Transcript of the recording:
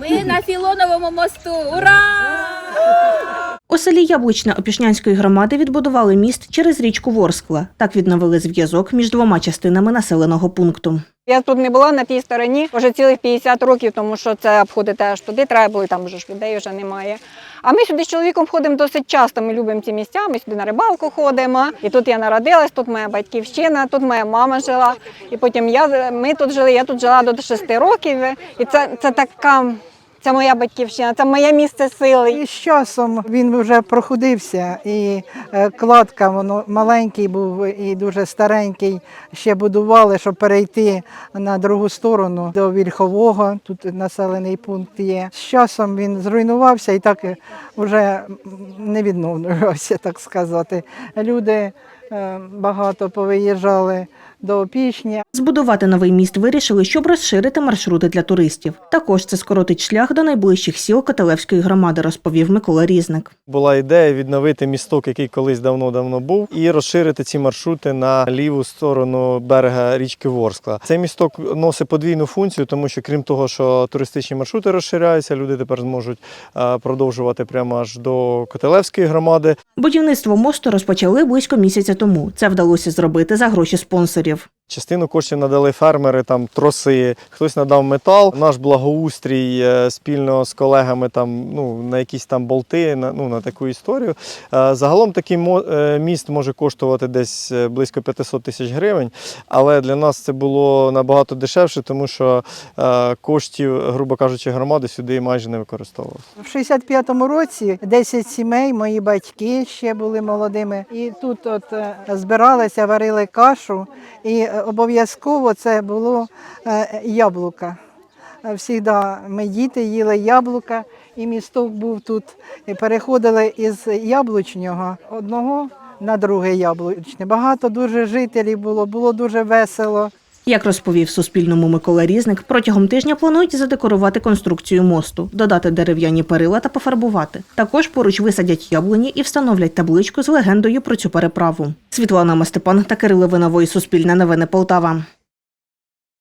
Ми на Філоновому мосту. Ура! У селі Яблучне Опішнянської громади відбудували міст через річку Ворскла. Так відновили зв'язок між двома частинами населеного пункту. Я тут не була на тій стороні вже цілих 50 років, тому що це обходити аж туди треба було, і там вже ж людей вже немає. А ми сюди з чоловіком ходимо досить часто. Ми любимо ці місця. Ми сюди на рибалку ходимо. І тут я народилась, тут моя батьківщина, тут моя мама жила. І потім я ми тут жили. Я тут жила до 6 років. І це, це така. Це моя батьківщина, це моє місце сили. І з часом він вже проходився, і е, кладка воно маленький був і дуже старенький. Ще будували, щоб перейти на другу сторону до Вільхового. Тут населений пункт є. З часом він зруйнувався і так вже не відновлювався, так сказати. Люди багато повиїжджали до Опішні, Збудувати новий міст вирішили, щоб розширити маршрути для туристів. Також це скоротить шлях до найближчих сіл Котелевської громади, розповів Микола Різник. Була ідея відновити місток, який колись давно-давно був, і розширити ці маршрути на ліву сторону берега річки Ворскла. Цей місток носить подвійну функцію, тому що крім того, що туристичні маршрути розширяються, люди тепер зможуть е, продовжувати прямо аж до Котелевської громади. Будівництво мосту розпочали близько місяця тому. Це вдалося зробити за гроші спонсорів. Частину коштів надали фермери, там троси, хтось надав метал. Наш благоустрій е, спільно з колегами там ну на якісь там болти, на ну на таку історію. Е, Загалом такий е, міст може коштувати десь близько 500 тисяч гривень, але для нас це було набагато дешевше, тому що коштів, грубо кажучи, громади сюди майже не використовувалося. В 65-му році 10 сімей, мої батьки ще були молодими. І тут от збиралися, варили кашу, і обов'язково це було е, яблука. Е, Всігда ми діти їли яблука, і місток був тут. І переходили із яблучнього одного на друге яблучне. Багато дуже жителів було, було дуже весело. Як розповів Суспільному Микола Різник, протягом тижня планують задекорувати конструкцію мосту, додати дерев'яні перила та пофарбувати. Також поруч висадять яблуні і встановлять табличку з легендою про цю переправу. Світлана Мастепан та Кирило Винової Суспільне новини Полтава.